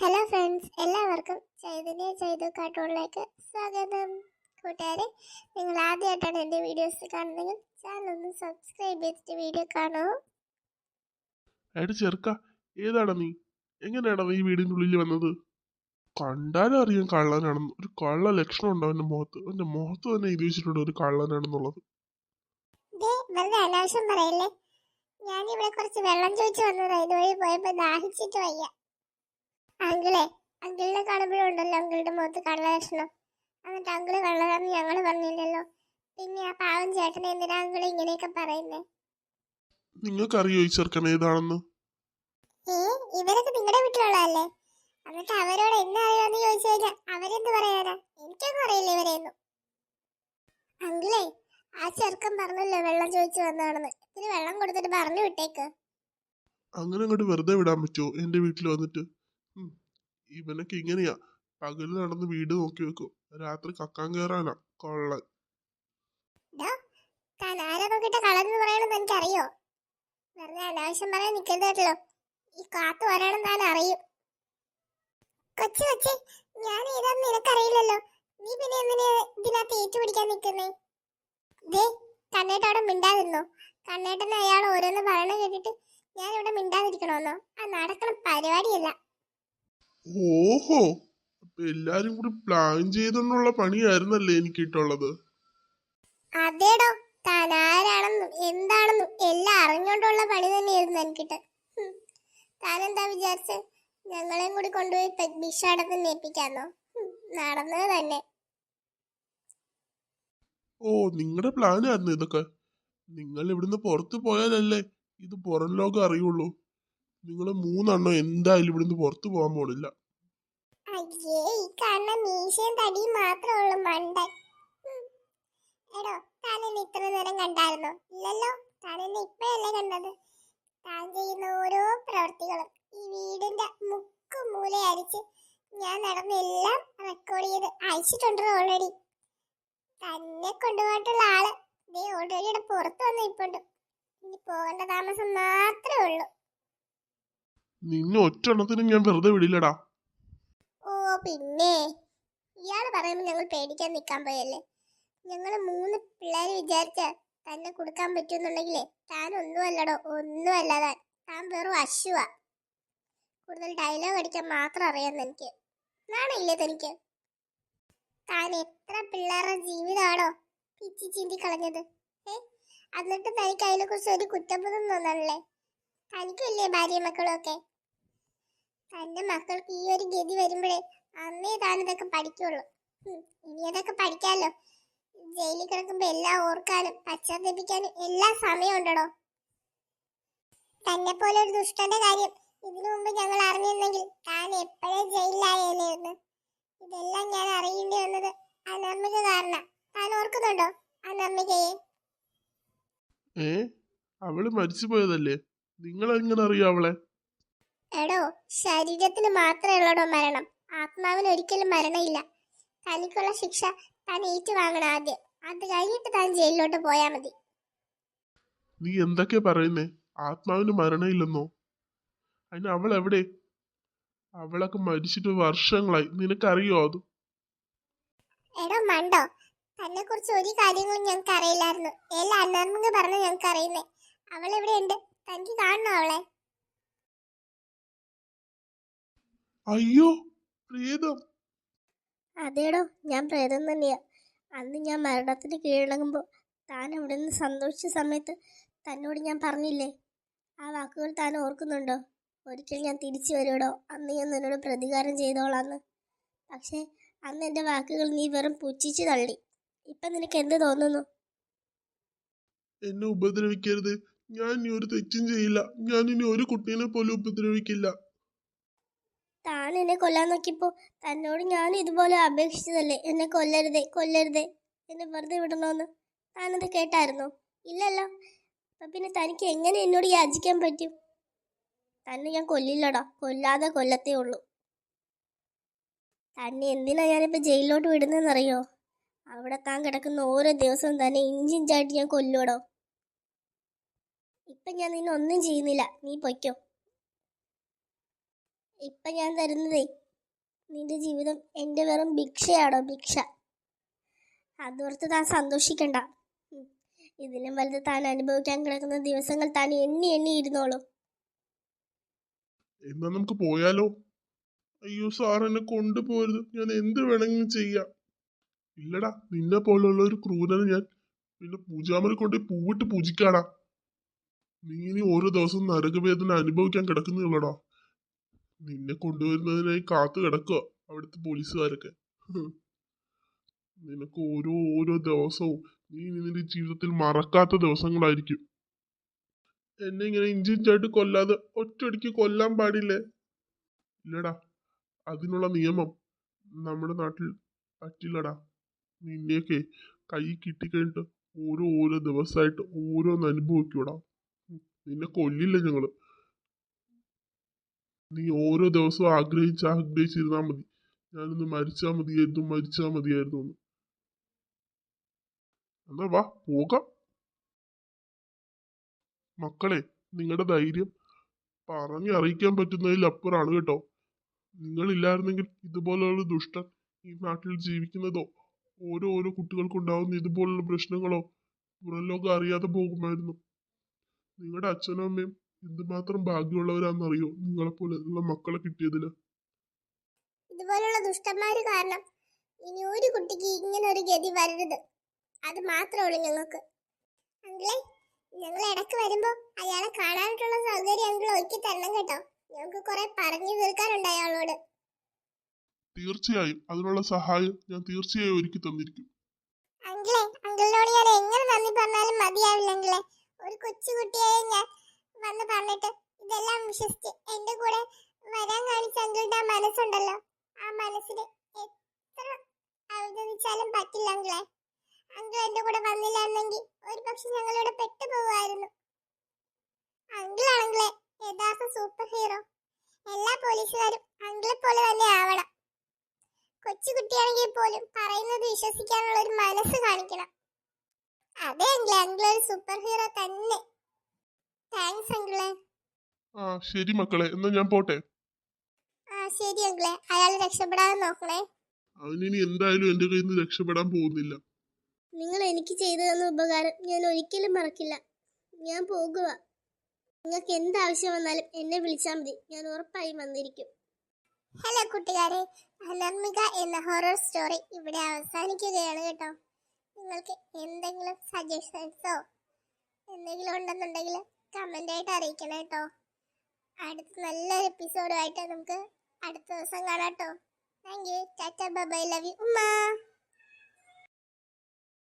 Hello friends എല്ലാവർക്കും ചൈതന്യ ചൈതു കാർട്ടൂണിലേക്ക് സ്വാഗതം. കൂട്ടുകാരെ നിങ്ങൾ ആദ്യമായിട്ടാണ് എന്റെ വീഡിയോസ് കാണുന്നതെങ്കിൽ ചാനൽ ഒന്ന് സബ്സ്ക്രൈബ് ചെയ്തിട്ട് വീഡിയോ കാണൂ. എടി ചെറുക്ക ഏതാടാ നീ? എങ്ങനെയാടാ നീ വീടിന്റെ ഉള്ളിൽ വന്നത്? കണ്ടാലും അറിയാം കള്ളനാണെന്ന്. ഒരു കള്ള ലക്ഷണം ഉണ്ടോ അവന്റെ മുഖത്ത്? അവന്റെ മുഖത്ത് തന്നെ എഴുതി വെച്ചിട്ടുണ്ട് ഒരു കള്ളനാണെന്നുള്ളത്. വെറുതെ അനാവശ്യം പറയല്ലേ? ഞാൻ ഇവിടെ കുറച്ച് വെള്ളം ചോദിച്ചു വന്നതാ. ഇതുവഴി പോയപ്പോൾ ദാഹിച്ചിട്ട് വയ്യ. അങ്കിളെ അങ്കിളിനെ കാണുമ്പോഴുണ്ടല്ലോ അങ്കിളുടെ മുഖത്ത് കള്ള ലക്ഷണം എന്നിട്ട് അങ്കിൾ കള്ളതാണെന്ന് ഞങ്ങൾ പറഞ്ഞില്ലല്ലോ. പിന്നെ ആ പാവം ചേട്ടനെ എന്തിനാ അങ്കിൾ ഇങ്ങനെയൊക്കെ പറയുന്നേ? നിങ്ങൾക്കറിയോ ഈ ചെറുക്കൻ ഏതാണെന്ന്? ഏ ഇവരൊക്കെ നിങ്ങളുടെ വീട്ടിലുള്ളതല്ലേ? എന്നിട്ട് അവരോട് എന്നെ അറിയാന്ന് ചോദിച്ചു കഴിഞ്ഞാൽ അവരെന്ത് പറയാനാ? എനിക്കൊന്നും അറിയില്ല ഇവരെയൊന്നും അങ്കിളേ ആ ചെറുക്കൻ പറഞ്ഞല്ലോ വെള്ളം ചോദിച്ചു വന്നതാണെന്ന്. ഇതിന് വെള്ളം കൊടുത്തിട്ട് പറഞ്ഞു വിട്ടേക്ക്. അങ്ങനെ അങ്ങോട്ട് വെറുതെ വിടാൻ പറ്റുമോ എന്റെ വീട്ടിൽ വന്നിട്ട്. ഇവനൊക്കെ ഇങ്ങനെയാ. പകൽ നടന്ന് വീട് നോക്കി വെക്കും. രാത്രി കക്കാൻ കയറാനാ കൊള്ളൻ. എനിക്കറിയോ? വെറുതെ അനാവശ്യം പറയാൻ നിൽക്കരുത് ഈ കാത്തു വരണം താൻ അറിയും. കൊച്ചു കൊച്ചു ഞാൻ ഏതാന്ന് നിനക്കറിയില്ലല്ലോ. നീ പിന്നെ എന്തിനാ ഇതിനകത്ത് ഏറ്റുപിടിക്കാൻ നിൽക്കുന്നേ? ദേ കണ്ണേട്ടവിടെ മിണ്ടാതിരുന്നു. കണ്ണേട്ടൻ അയാൾ ഓരോന്ന് പറയണ കേട്ടിട്ട് ഞാൻ ഇവിടെ മിണ്ടാതിരിക്കണമെന്നോ ആ നടക്കണ പരിപാടിയല്ല. ഓഹോ അപ്പൊ എല്ലാരും കൂടി പ്ലാൻ ചെയ്തെന്നുള്ള പണിയായിരുന്നല്ലേ എനിക്ക് ഇട്ടുള്ളത് അതേടോ താൻ ആരാണെന്നും എന്താണെന്നും എല്ലാം അറിഞ്ഞോണ്ടുള്ള പണി തന്നെയായിരുന്നു എനിക്കിട്ട്. ഹും. താനെന്താ വിചാരിച്ച്? ഞങ്ങളെയും കൂടി കൊണ്ടുപോയി പെ- ഭിക്ഷാടത്തിന് ഏൽപ്പിക്കാന്നോ ഹും, നടന്നത് തന്നെ. ഓ നിങ്ങളുടെ പ്ലാൻ ആയിരുന്നു ഇതൊക്കെ. നിങ്ങൾ ഇവിടുന്ന് പുറത്തു പോയാലല്ലേ ഇത് പുറം ലോകം അറിയുള്ളൂ. നിങ്ങൾ മൂന്നെണ്ണം എന്തായാലും ഇവിടുന്ന് പുറത്തു പോകാൻ പോണില്ല. അയ്യേ ഈ മാത്രമേ ഉള്ളൂ മണ്ടൻ. ഇത്ര നേരം ഇല്ലല്ലോ കണ്ടത്. ഓരോ പ്രവൃത്തികളും ഈ വീടിന്റെ ഞാൻ നടന്ന എല്ലാം റെക്കോർഡ് ചെയ്ത് അയച്ചിട്ടുണ്ട് ഓൾറെഡി തന്നെ കൊണ്ടുപോയിട്ടുള്ള ആൾ. ദേ ഓൾറെഡി ഇവിടെ പുറത്ത് വന്ന് ഇനി പോകേണ്ട താമസം മാത്രമേ ഉള്ളൂ. നിന്നെ ഒറ്റണത്തിന് ഞാൻ വെറുതെ വിടില്ലടാ. ഓ പിന്നെ. ഇയാൾ പറയുമ്പോൾ ഞങ്ങൾ പേടിക്കാൻ നിൽക്കാൻ പോയല്ലേ? ഞങ്ങൾ മൂന്ന് പിള്ളേർ വിചാരിച്ച തന്നെ കൊടുക്കാൻ പറ്റുമെന്നുണ്ടെങ്കിലേ താൻ ഒന്നും ഒന്നുമല്ലാതെ. താൻ വെറും അശുവാ. കൂടുതൽ ഡയലോഗ് അടിക്കാൻ മാത്രം അറിയാമെന്ന് എനിക്ക് നാണയില്ലേ തനിക്ക്? താൻ എത്ര പിള്ളേരുടെ ജീവിതമാണോ പിച്ചി ചീന്തി കളഞ്ഞത്? ഏ എന്നിട്ട് തനിക്ക് അതിനെക്കുറിച്ച് ഒരു കുറ്റബോധം തോന്നണല്ലേ തനിക്കില്ലേ ഭാര്യ മക്കളും ഒക്കെ? തന്റെ മക്കൾക്ക് ഈ ഒരു ഗതി വരുമ്പോഴേ അമ്മേ താനിതൊക്കെ പഠിക്കുള്ളൂ. ഇനി അതൊക്കെ പഠിക്കാലോ. ജയിലിൽ കിടക്കുമ്പോ എല്ലാം ഓർക്കാനും പശ്ചാത്തപിക്കാനും എല്ലാ സമയം ഉണ്ടടോ. തന്നെ പോലെ ഒരു ദുഷ്ടന്റെ കാര്യം ഇതിനു മുമ്പ് ഞങ്ങൾ അറിഞ്ഞിരുന്നെങ്കിൽ താൻ എപ്പോഴേ ജയിലിലായേനെന്ന്. ഇതെല്ലാം ഞാൻ അറിയേണ്ടി വന്നത് അനർമ്മിക കാരണം. താൻ ഓർക്കുന്നുണ്ടോ അനർമ്മികയെ അവൾ മരിച്ചു പോയതല്ലേ നിങ്ങൾ എങ്ങനെ അറിയാം അവളെ? എടോ ശരീരത്തിന് മാത്രമേ ഉള്ളടോ മരണം. ആത്മാവിന് ഒരിക്കലും മരണമില്ല. തനിക്കുള്ള ശിക്ഷ താൻ ഏറ്റുവാങ്ങണം ആദ്യം. അത് കഴിഞ്ഞിട്ട് താൻ ജയിലിലോട്ട് പോയാൽ മതി. നീ എന്തൊക്കെ പറയുന്നേ? ആത്മാവിന് മരണമില്ലെന്നോ? അതിന് അവൾ എവിടെ? അവളൊക്കെ മരിച്ചിട്ട് വർഷങ്ങളായി. നിനക്കറിയോ അത്? എടോ മണ്ടോ. തന്നെ കുറിച്ച് ഒരു കാര്യങ്ങളും ഞങ്ങൾക്ക് അറിയില്ലായിരുന്നു എല്ലാ അന്നർമ്മ പറഞ്ഞ് ഞങ്ങൾക്ക് അറിയുന്നേ അവൾ ഇവിടെ ഉണ്ട് തനിക്ക് കാണണോ അവളെ? അയ്യോ പ്രേതം. അതേടോ ഞാൻ പ്രേതം തന്നെയാ. അന്ന് ഞാൻ മരണത്തിന് കീഴടങ്ങുമ്പോൾ താൻ അവിടെ നിന്ന് സന്തോഷിച്ച സമയത്ത് തന്നോട് ഞാൻ പറഞ്ഞില്ലേ? ആ വാക്കുകൾ താൻ ഓർക്കുന്നുണ്ടോ? ഒരിക്കൽ ഞാൻ തിരിച്ചു വരുവടോ അന്ന് ഞാൻ നിന്നോട് പ്രതികാരം ചെയ്തോളാന്ന്. പക്ഷേ അന്ന് എന്റെ വാക്കുകൾ നീ വെറും പുച്ഛിച്ചു തള്ളി. ഇപ്പം നിനക്ക് എന്ത് തോന്നുന്നു? എന്നെ ഉപദ്രവിക്കരുത്. ഞാൻ ഇനി ഒരു തെറ്റും ചെയ്യില്ല. ഞാൻ ഇനി ഒരു കുട്ടീനെ പോലും ഉപദ്രവിക്കില്ല. താൻ എന്നെ കൊല്ലാൻ നോക്കിയപ്പോൾ തന്നോട് ഞാൻ ഇതുപോലെ അപേക്ഷിച്ചതല്ലേ? എന്നെ കൊല്ലരുതേ കൊല്ലരുതേ എന്നെ വെറുതെ വിടണമെന്ന് താനത് കേട്ടായിരുന്നോ? ഇല്ലല്ലോ. അപ്പം പിന്നെ തനിക്ക് എങ്ങനെ എന്നോട് യാചിക്കാൻ പറ്റും? തന്നെ ഞാൻ കൊല്ലില്ലടാ. കൊല്ലാതെ കൊല്ലത്തേ ഉള്ളൂ. തന്നെ എന്തിനാ ഞാനിപ്പോൾ ജയിലിലോട്ട് വിടുന്നതെന്നറിയോ അവിടെ താൻ കിടക്കുന്ന ഓരോ ദിവസവും തന്നെ ഇഞ്ചിഞ്ചായിട്ട് ഞാൻ കൊല്ലൂടോ ഇപ്പം ഞാൻ നിന്നെ ഒന്നും ചെയ്യുന്നില്ല. നീ പൊയ്ക്കോ. ഇപ്പം ഞാൻ തരുന്നതേ നിന്റെ ജീവിതം എന്റെ വെറും ഭിക്ഷയാണോ ഭിക്ഷ. അതോർത്ത് താൻ സന്തോഷിക്കണ്ട. ഇതിലും വലുത് താൻ അനുഭവിക്കാൻ കിടക്കുന്ന ദിവസങ്ങൾ താൻ എണ്ണി എണ്ണി ഇരുന്നോളൂ. എന്നാ നമുക്ക് പോയാലോ? അയ്യോ സാർ എന്നെ കൊണ്ടുപോരുത് ഞാൻ എന്ത് വേണമെങ്കിലും ചെയ്യാം. ഇല്ലടാ നിന്നെ പോലുള്ള ഒരു ക്രൂരനെ ഞാൻ പിന്നെ പൂജാമല കൊണ്ട് പൂവിട്ട് പൂജിക്കാടാ. നീ ഇനി ഓരോ ദിവസവും നരകവേദന അനുഭവിക്കാൻ കിടക്കുന്നുള്ളടാ. നിന്നെ കൊണ്ടുവരുന്നതിനായി കാത്തു കിടക്കുക അവിടുത്തെ പോലീസുകാരൊക്കെ. നിനക്ക് ഓരോ ഓരോ ദിവസവും നീ നിന്റെ ജീവിതത്തിൽ മറക്കാത്ത ദിവസങ്ങളായിരിക്കും. എന്നെ ഇങ്ങനെ ഇഞ്ചിഞ്ചായിട്ട് കൊല്ലാതെ ഒറ്റയടിക്ക് കൊല്ലാൻ പാടില്ലേ? ഇല്ലടാ അതിനുള്ള നിയമം നമ്മുടെ നാട്ടിൽ പറ്റില്ലടാ. നിന്നെയൊക്കെ കൈ കിട്ടിക്കഴിഞ്ഞിട്ട് ഓരോ ഓരോ ദിവസമായിട്ട് ഓരോന്ന് അനുഭവിക്കൂടാ. നിന്നെ കൊല്ലില്ല ഞങ്ങൾ. നീ ഓരോ ദിവസവും ആഗ്രഹിച്ച് ആഗ്രഹിച്ചിരുന്നാ മതി. ഞാനൊന്ന് മരിച്ചാ മതിയായിരുന്നു മരിച്ചാ മതിയായിരുന്നു എന്ന്. എന്നാ വാ പോകാം. മക്കളെ നിങ്ങളുടെ ധൈര്യം പറഞ്ഞു അറിയിക്കാൻ പറ്റുന്നതിൽ അപ്പുറാണ് കേട്ടോ. നിങ്ങളില്ലായിരുന്നെങ്കിൽ ഇതുപോലുള്ള ദുഷ്ടൻ ഈ നാട്ടിൽ ജീവിക്കുന്നതോ ഓരോ ഓരോ കുട്ടികൾക്കുണ്ടാവുന്ന ഇതുപോലുള്ള പ്രശ്നങ്ങളോ പുറം ലോകം അറിയാതെ പോകുമായിരുന്നു. നിങ്ങളുടെ അച്ഛനും അമ്മയും എന്തുമാത്രം ഭാഗ്യമുള്ളവരാണെന്നറിയോ? നിങ്ങളെപ്പോലെ ഉള്ള മക്കളെ കിട്ടിയതിൽ. ഇതുപോലുള്ള ദുഷ്ടന്മാര് കാരണം ഇനി ഒരു കുട്ടിക്ക് ഇങ്ങനെ ഒരു ഗതി വരരുത്. അത് മാത്രമേ ഉള്ളൂ ഞങ്ങൾക്ക്. അങ്കിളേ ഞങ്ങൾ ഇടയ്ക്ക് വരുമ്പോൾ അയാളെ കാണാനായിട്ടുള്ള സൗകര്യം അങ്കിൾ ഒരുക്കി തരണം കേട്ടോ. ഞങ്ങൾക്ക് കുറെ പറഞ്ഞു തീർക്കാനുണ്ട് അയാളോട് തീർച്ചയായും. അതിനുള്ള സഹായം ഞാൻ തീർച്ചയായും ഒരുക്കി തന്നിരിക്കും. അങ്കിളെ അങ്കിളിനോട് ഞാൻ എങ്ങനെ നന്ദി പറഞ്ഞാലും മതിയാവില്ല അങ്കിളെ. ഒരു കൊച്ചു കുട്ടിയായ ഞാൻ വന്ന് പറഞ്ഞിട്ട് ഇതെല്ലാം വിശ്വസിച്ച് എന്റെ കൂടെ വരാൻ കാണിച്ച അങ്കിളുടെ ആ മനസ്സുണ്ടല്ലോ. ആ മനസ്സിന് എത്ര അവഗണിച്ചാലും പറ്റില്ല അങ്കിളെ. അങ്കിൾ എന്റെ കൂടെ വന്നില്ല എന്നെങ്കിൽ ഒരു പക്ഷെ ഞങ്ങളിവിടെ പെട്ടുപോകുമായിരുന്നു അങ്കിളാണെങ്കിലേ യഥാർത്ഥ സൂപ്പർ ഹീറോ. എല്ലാ പോലീസുകാരും അങ്കിളെ പോലെ തന്നെ ആവണം. കൊച്ചുകുട്ടിയാണെങ്കിൽ പോലും പറയുന്നത് വിശ്വസിക്കാനുള്ള ഒരു മനസ്സ് കാണിക്കണം. അതെ അങ്കിളെ അങ്കിൾ ഒരു സൂപ്പർ ഹീറോ തന്നെ. താങ്ക്സ് അങ്കിളെ. ആ ശരി മക്കളെ എന്നാ ഞാൻ പോട്ടെ. ആ ശരി അങ്കിളെ. അയാൾ രക്ഷപ്പെടാൻ നോക്കണേ. അവനിനി എന്തായാലും എന്റെ കയ്യിൽ നിന്ന് രക്ഷപ്പെടാൻ പോകുന്നില്ല. നിങ്ങൾ എനിക്ക് ചെയ്തു തന്ന ഉപകാരം ഞാൻ ഒരിക്കലും മറക്കില്ല. ഞാൻ പോകുക നിങ്ങൾക്ക് എന്ത് ആവശ്യം വന്നാലും എന്നെ വിളിച്ചാൽ മതി. ഞാൻ ഉറപ്പായും വന്നിരിക്കും. ഹലോ കുട്ടികാരെ. അനർമിക എന്ന ഹൊറർ സ്റ്റോറി ഇവിടെ അവസാനിക്കുകയാണ് കേട്ടോ. നിങ്ങൾക്ക് എന്തെങ്കിലും സജഷൻസോ എന്തെങ്കിലും ഉണ്ടെന്നുണ്ടെങ്കിൽ കമന്റ് ആയിട്ട് അറിയിക്കണം കേട്ടോ. അടുത്ത നല്ലൊരു എപ്പിസോഡുമായിട്ട് നമുക്ക് അടുത്ത ദിവസം കാണാം കേട്ടോ. താങ്ക് യു ചാച്ച ബൈ ലവ് യു ഉമ്മ.